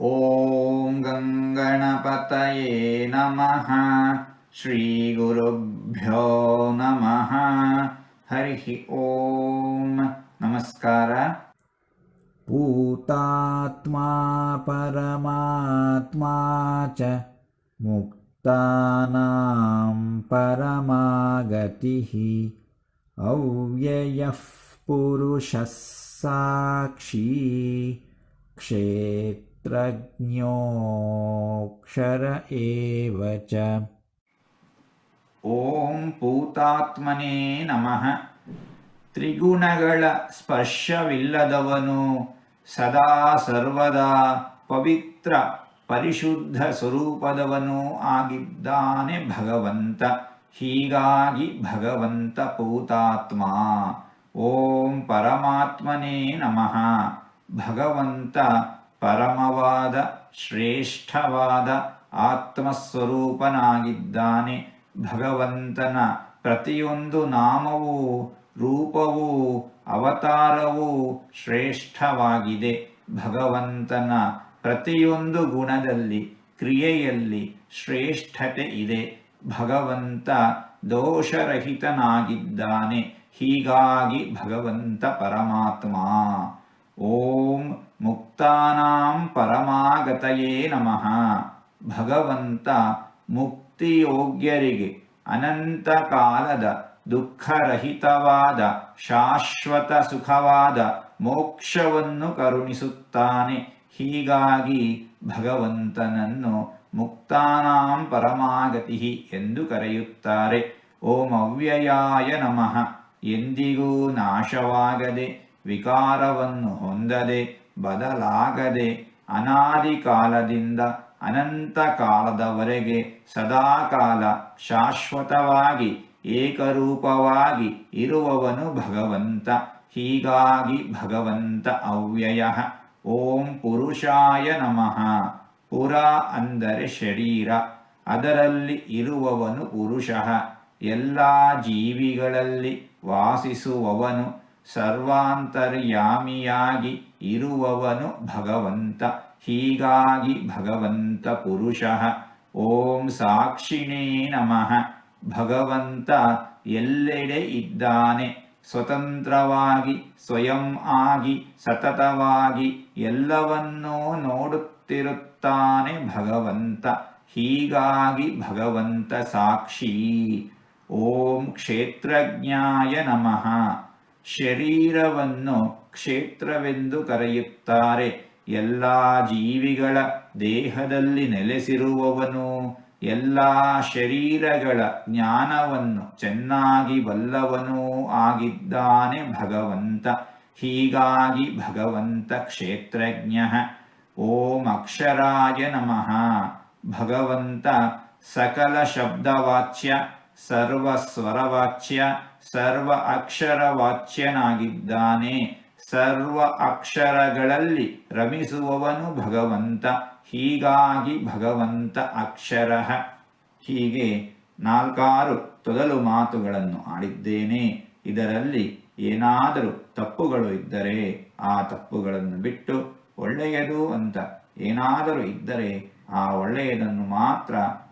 ॐ गङ्गणपतये नमः। श्रीगुरुभ्यो नमः। हरिः ॐ नमस्कार। पूतात्मा परमात्मा च मुक्तानां परमागतिः। अव्ययः पुरुषः साक्षी। क्षेत्र क्षेत्रज्ञोऽक्षर एव च ಓಂ ಪೂತಾತ್ಮನೇ ನಮಃ ತ್ರಿಗುಣಗಳ ಸ್ಪರ್ಶವಿಲ್ಲದವನು ಸದಾ ಸರ್ವದಾ ಪವಿತ್ರ ಪರಿಶುದ್ಧ ಸ್ವರೂಪದವನೂ ಆಗಿದ್ದಾನೆ ಭಗವಂತ ಹೀಗಾಗಿ ಭಗವಂತ ಪೂತಾತ್ಮ ಓಂ ಪರಮಾತ್ಮನೇ ನಮಃ ಭಗವಂತ ಪರಮವಾದ, ಶ್ರೇಷ್ಠವಾದ ಆತ್ಮಸ್ವರೂಪನಾಗಿದ್ದಾನೆ. ಭಗವಂತನ ಪ್ರತಿಯೊಂದು ನಾಮವೂ, ರೂಪವೂ, ಅವತಾರವೂ ಶ್ರೇಷ್ಠವಾಗಿದೆ. ಭಗವಂತನ ಪ್ರತಿಯೊಂದು ಗುಣದಲ್ಲಿ, ಕ್ರಿಯೆಯಲ್ಲಿ ಶ್ರೇಷ್ಠತೆ ಇದೆ. ಭಗವಂತ ದೋಷರಹಿತನಾಗಿದ್ದಾನೆ. ಹೀಗಾಗಿ ಭಗವಂತ ಪರಮಾತ್ಮ. ಓಂ ಮುಕ್ತಾನಾಂ ಪರಮಾಗತಯೇ ನಮಃ. ಭಗವಂತ ಮುಕ್ತಿಯೋಗ್ಯರಿಗೆ ಅನಂತ ಕಾಲದ ದುಃಖರಹಿತವಾದ, ಶಾಶ್ವತ ಸುಖವಾದ ಮೋಕ್ಷವನ್ನು ಕರುಣಿಸುತ್ತಾನೆ. ಹೀಗಾಗಿ ಭಗವಂತನನ್ನು ಮುಕ್ತಾನಾಂ ಪರಮಾಗತಿ ಎಂದು ಕರೆಯುತ್ತಾರೆ. ಓಂ ಅವ್ಯಯಾಯ ನಮಃ. ಎಂದಿಗೂ ನಾಶವಾಗದೆ, ವಿಕಾರವನ್ನು ಹೊಂದದೆ ಬದಲಾಗದೆ ಅನಾದಿ ಕಾಲದಿಂದ ಅನಂತ ಕಾಲದವರೆಗೆ ಸದಾಕಾಲ ಶಾಶ್ವತವಾಗಿ, ಏಕರೂಪವಾಗಿ ಇರುವವನು ಭಗವಂತ. ಹೀಗಾಗಿ ಭಗವಂತ ಅವ್ಯಯ. ಓಂ ಪುರುಷಾಯ ನಮಃ. ಪುರ ಅಂದರೆ ಶರೀರ. ಅದರಲ್ಲಿ ಇರುವವನು ಪುರುಷ. ಎಲ್ಲ ಜೀವಿಗಳಲ್ಲಿ ವಾಸಿಸುವವನು ಸರ್ವಾಂತರ್ಯಾಮಿಯಾಗಿ ಇರುವವನು ಭಗವಂತ, ಹೀಗಾಗಿ ಭಗವಂತ ಪುರುಷ. ಓಂ ಸಾಕ್ಷಿಣೇ ನಮಃ. ಭಗವಂತ ಎಲ್ಲೆಡೆ ಇದ್ದಾನೆ. ಸ್ವತಂತ್ರವಾಗಿ, ಸ್ವಯಂ ಆಗಿ, ಸತತವಾಗಿ ಎಲ್ಲವನ್ನೂ ನೋಡುತ್ತಿರುತ್ತಾನೆ ಭಗವಂತ. ಹೀಗಾಗಿ ಭಗವಂತ ಸಾಕ್ಷಿ. ಓಂ ಕ್ಷೇತ್ರಜ್ಞಾಯ ನಮಃ. ಶರೀರವನ್ನು ಕ್ಷೇತ್ರವೆಂದು ಕರೆಯುತ್ತಾರೆ. ಎಲ್ಲ ಜೀವಿಗಳ ದೇಹದಲ್ಲಿ ನೆಲೆಸಿರುವವನು ಎಲ್ಲ ಶರೀರಗಳ ಜ್ಞಾನವನ್ನು ಚೆನ್ನಾಗಿ ಬಲ್ಲವನೂ ಆಗಿದ್ದಾನೆ ಭಗವಂತ. ಹೀಗಾಗಿ ಭಗವಂತ ಕ್ಷೇತ್ರಜ್ಞ. ಓಂ ಅಕ್ಷರಾಯ ನಮಃ. ಭಗವಂತ ಸಕಲ ಶಬ್ದವಾಚ್ಯ ಸರ್ವ ಸ್ವರವಾಚ್ಯ, ಸರ್ವ ಅಕ್ಷರವಾಚ್ಯನಾಗಿದ್ದಾನೆ. ಸರ್ವ ಅಕ್ಷರಗಳಲ್ಲಿ ರಮಿಸುವವನು ಭಗವಂತ, ಹೀಗಾಗಿ ಭಗವಂತ ಅಕ್ಷರ. ಹೀಗೆ ನಾಲ್ಕಾರು ತೊದಲು ಮಾತುಗಳನ್ನು ಆಡಿದ್ದೇನೆ. ಇದರಲ್ಲಿ ಏನಾದರೂ ತಪ್ಪುಗಳು ಇದ್ದರೆ ಆ ತಪ್ಪುಗಳನ್ನು ಬಿಟ್ಟು ಒಳ್ಳೆಯದು ಅಂತ ಏನಾದರೂ ಇದ್ದರೆ ಆ ಒಳ್ಳೆಯದನ್ನು ಮಾತ್ರ